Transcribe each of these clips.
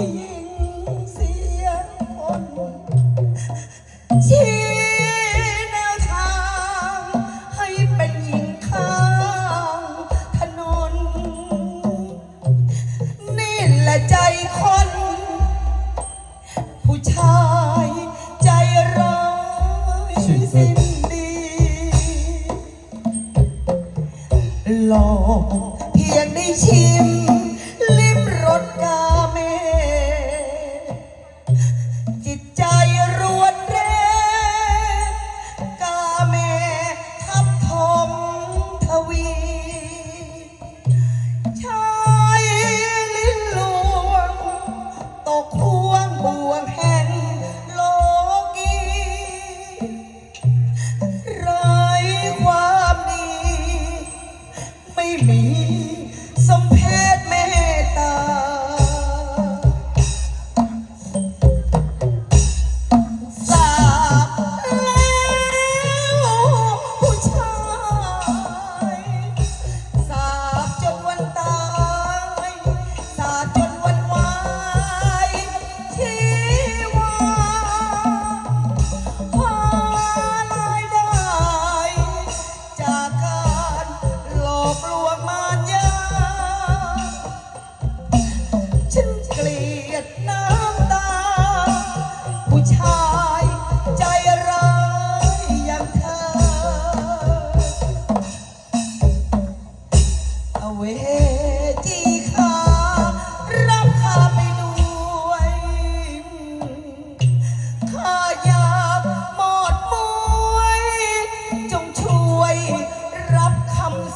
ห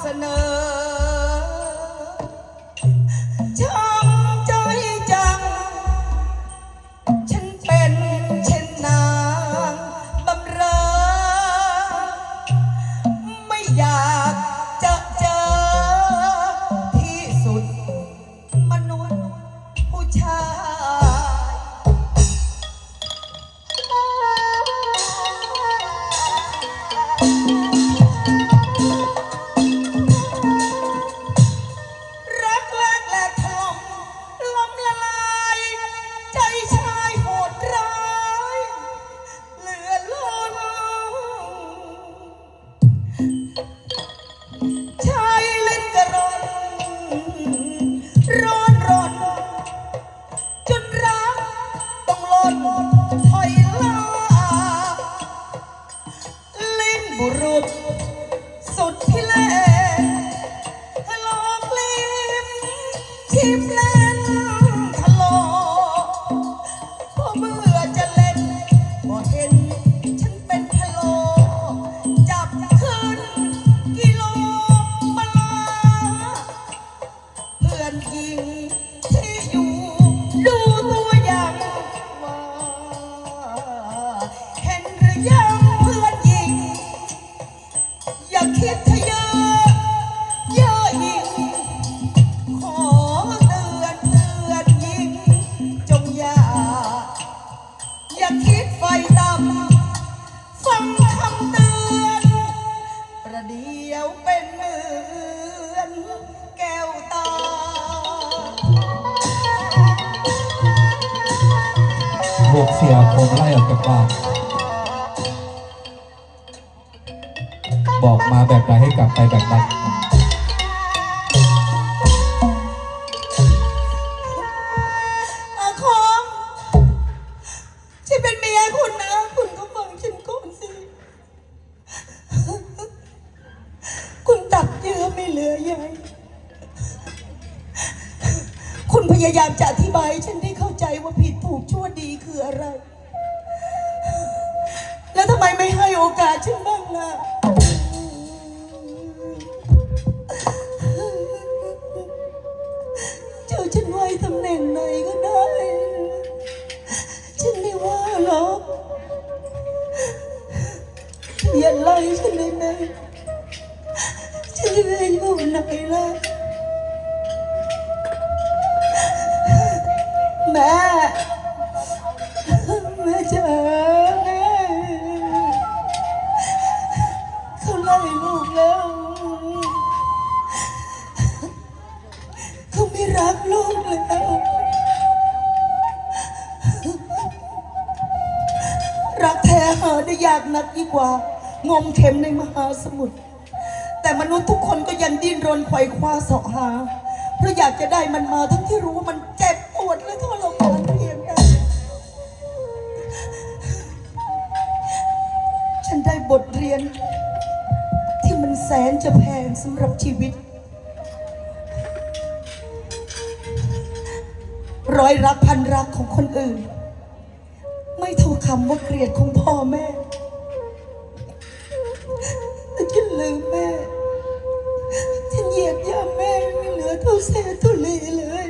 เสนอช้ำใจจัง ฉันเป็นเช่นนางบำเรอ ไม่อยากจะเจอที่สุด มนุษย์ผู้ชายรั ยังเพื่อนยิง อย่าคิดทะเยอเยอะยิ่งขอเตือนเตือนยิง จงอย่า อย่าคิดไฟต่ำฟังคำเตือน ประเดี๋ยวเป็นเหมือนแก้วตาถูกเสียคงไล่ออกจากบ้าน บอกมาแบบไหนให้กลับไปแบบนั้นอาคองฉันเป็นเมียคุณนะ คุณก็ฟังฉันก่อนสิ คุณตัดเยื่อไม่เหลือใยคุณพยายามจะอธิบายให้ฉันได้เข้าใจว่าผิดถูกชั่วดีคืออะไร แล้วทำไมไม่ให้โอกาสฉันบ้างล่ะ ฉันไว้ตำแหน่งไหนก็ได้ ฉันไม่ว่าหรอกอย่าไล่ฉันเลยนะฉันจะไปอยู่ไหนล่ะ รักลูกแล้ว รักแท้หาได้ยากนักยิ่งกว่า งมเข็มในมหาสมุทร แต่มนุษย์ทุกคนก็ยังดิ้นรนไขว่คว้าเสาะหา เพราะอยากจะได้มันมาทั้งที่รู้ว่ามันเจ็บปวดและทรมานเพียงใดฉันได้บทเรียน ที่มันแสนจะแพงสำหรับชีวิต ร้อยรักพันรักของคนอื่น ไม่เท่าคำว่าเกลียดของพ่อแม่แต่ฉันลืมแม่ฉันเหยียบย่ำแม่ไม่เหลือเท่าเศษทุลีเลย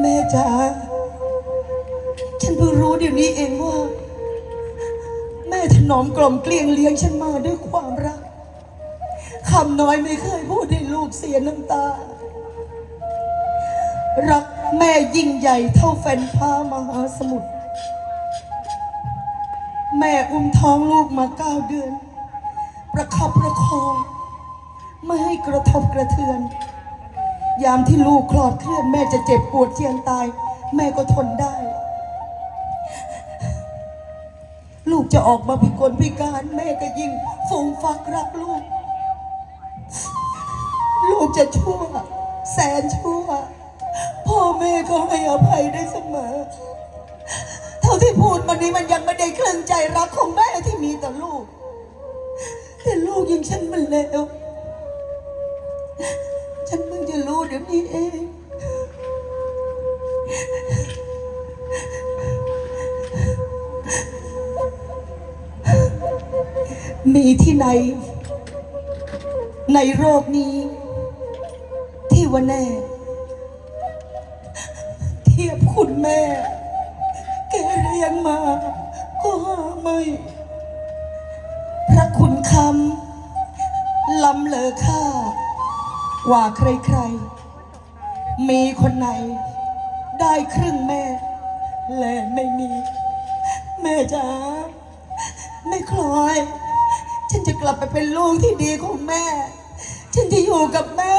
แม่จ๋าฉันเพิ่งรู้เดี๋ยวนี้เองว่า แม่ถนอมกล่อมเกลียงเลี้ยงฉันมาด้วยความรัก คำน้อยไม่เคยพูดให้ลูกเสียน้ำตา รักแม่ยิ่งใหญ่เท่าแฟนพ้ามหาสมุทร แม่อุ้มท้องลูกมาเก้าเดือน ประคับประคอง ไม่ให้กระทบกระเทือน ยามที่ลูกคลอดเคลื่อนแม่จะเจ็บปวดเจียนตาย แม่ก็ทนได้ ลูกจะออกมาพิกลพิการ แม่ก็ยิ่งฟูมฟักรักลูก กจะชั่ว แสนชั่ว พ่อแม่ก็ให้อภัยได้เสมอ เท่าที่พูดมานี้มันยังไม่ได้เครึ่งใจรักของแม่ที่มีต่อลูก แต่ลูกยังฉันมันเลวฉันเพิ่งจะรู้เดี๋ยวนี้เองมีที่ไหน ในโลกนี้ ว่าแน่ เทียบคุณแม่ แกเรียนมา ก็หาไม่ พระคุณคำล้ำเลอค่า ว่าใครๆ มีคนไหน ได้ครึ่งแม่ และไม่มี แม่จ๋าแม่คลอย ฉันจะกลับไปเป็นลูกที่ดีของแม่ ฉันจะอยู่กับแม่